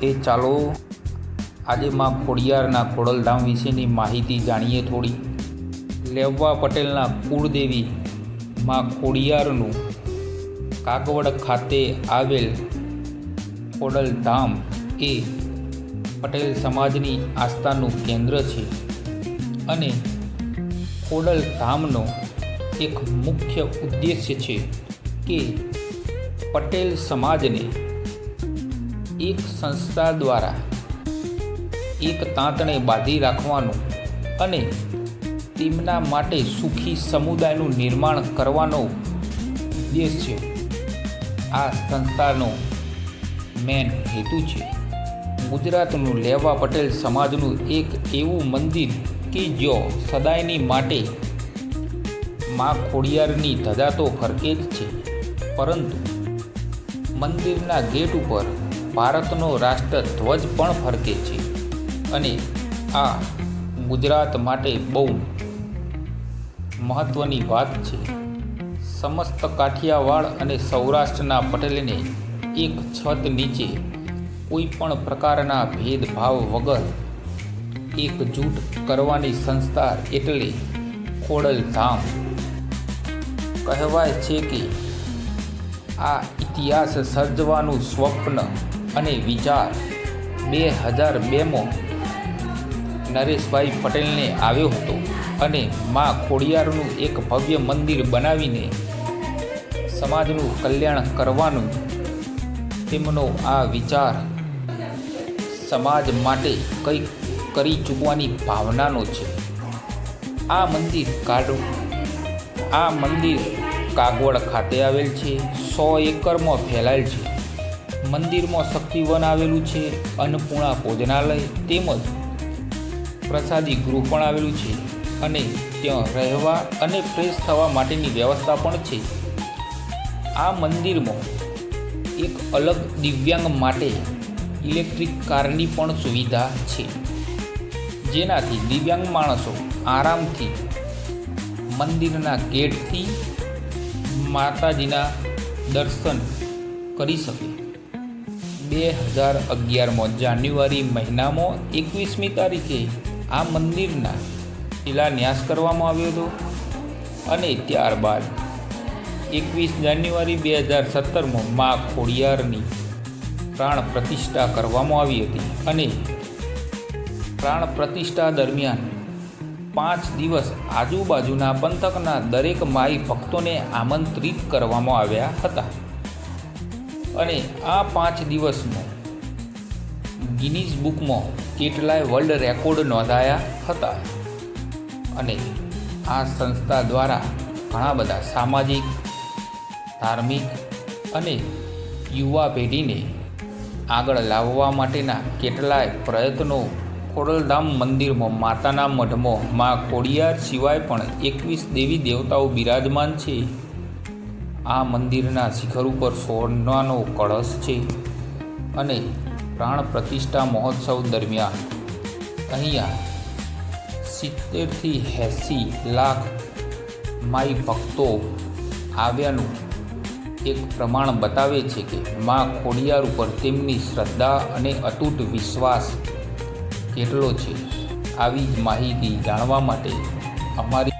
એ ચાલો આજે માં ખોડિયારના ખોડલધામ વિશેની માહિતી જાણીએ થોડી. લેવવા પટેલના કુળદેવી માં ખોડિયારનું કાગવડ ખાતે આવેલ ખોડલધામ એ પટેલ સમાજની આસ્થાનું કેન્દ્ર છે અને ખોડલધામનો એક મુખ્ય ઉદ્દેશ્ય છે કે પટેલ સમાજને એક સંસ્થા દ્વારા એક તાંતણે બાંધી રાખવાનું અને તેમના માટે સુખી સમુદાયનું નિર્માણ કરવાનો ઉદ્દેશ્ય આ સંસ્થાનો મેન હેતુ છે. ગુજરાતનું લેવા પટેલ સમાજનું એક એવું મંદિર કે જો સદાયની માટે મા ખોડિયારની ધજા તો ફરકે જ છે. પરંતુ મંદિરના ગેટ ઉપર ભારતનો રાષ્ટ્ર ધ્વજ પણ ફરકે છે. અને આ ગુજરાત માટે બહુ મહત્ત્વની વાત છે. સમસ્ત કાઠિયાવાડ અને સૌરાષ્ટ્રના પટેલને એક છત નીચે કોઈ પણ પ્રકારના ભેદભાવ વગર એકજૂટ કરવાની સંસ્થા એટલે ખોડલધામ. કહેવાય છે કે આ ઇતિહાસ સર્જવાનું સ્વપ્ન અને વિચાર બે હજાર બેમાં નરેશભાઈ પટેલને આવ્યો હતો અને મા ખોડિયારનું એક ભવ્ય મંદિર બનાવીને સમાજનું કલ્યાણ કરવાનું તેમનો આ વિચાર સમાજ માટે કંઈક કરી ચૂકવાની ભાવનાનો છે. આ મંદિર કાઢો, આ મંદિર કાગવડ ખાતે આવેલ છે, સો એકરમાં ફેલાયેલ છે. મંદિરમાં શક્તિવન આવેલું છે, અન્નપૂર્ણા ભોજનાલય તેમજ પ્રસાદી ગૃહ પણ આવેલું છે અને ત્યાં રહેવા અને ફ્રેશ થવા માટેની વ્યવસ્થા પણ છે. આ મંદિરમાં એક અલગ દિવ્યાંગ માટે ઇલેક્ટ્રિક કારની પણ સુવિધા છે. જેનાથી દિવ્યાંગ માણસો આરામથી મંદિરના ગેટથી માતાજીના દર્શન કરી શકે. બે હજાર અગિયારમાં જાન્યુઆરી મહિનામાં એકવીસમી તારીખે આ મંદિરના શિલાન્યાસ કરવામાં આવ્યો હતો. અને ત્યારબાદ એકવીસ જાન્યુઆરી બે હજાર સત્તરમાં મા ખોડિયારની પ્રાણ પ્રતિષ્ઠા કરવામાં આવી હતી. અને પ્રાણ પ્રતિષ્ઠા દરમિયાન પાંચ દિવસ આજુબાજુના પંથકના દરેક માઈ ભક્તોને આમંત્રિત કરવામાં આવ્યા હતા. અને આ પાંચ દિવસમાં ગિનીઝ બુકમાં કેટલાય વર્લ્ડ રેકોર્ડ નોંધાયા હતા. અને આ સંસ્થા દ્વારા ઘણા બધા સામાજિક, ધાર્મિક અને યુવા પેઢીને આગળ લાવવા માટેના કેટલાય પ્રયત્નો ખોડલધામ મંદિરમાં, માતાના મઢમાં, મા ખોડિયાર સિવાય પણ એકવીસ દેવી દેવતાઓ બિરાજમાન છે. આ મંદિરના શિખર ઉપર સોનાનો કળશ છે અને પ્રાણ પ્રતિષ્ઠા મહોત્સવ દરમિયાન અહીંયા સિત્તેરથી એંસી લાખ માઈ ભક્તો આવ્યાનું એક પ્રમાણ બતાવે છે કે મા ખોડિયાર ઉપર તેમની શ્રદ્ધા અને અતૂટ વિશ્વાસ કેટલો છે, આવી જ માહિતી જાણવા માટે અમારી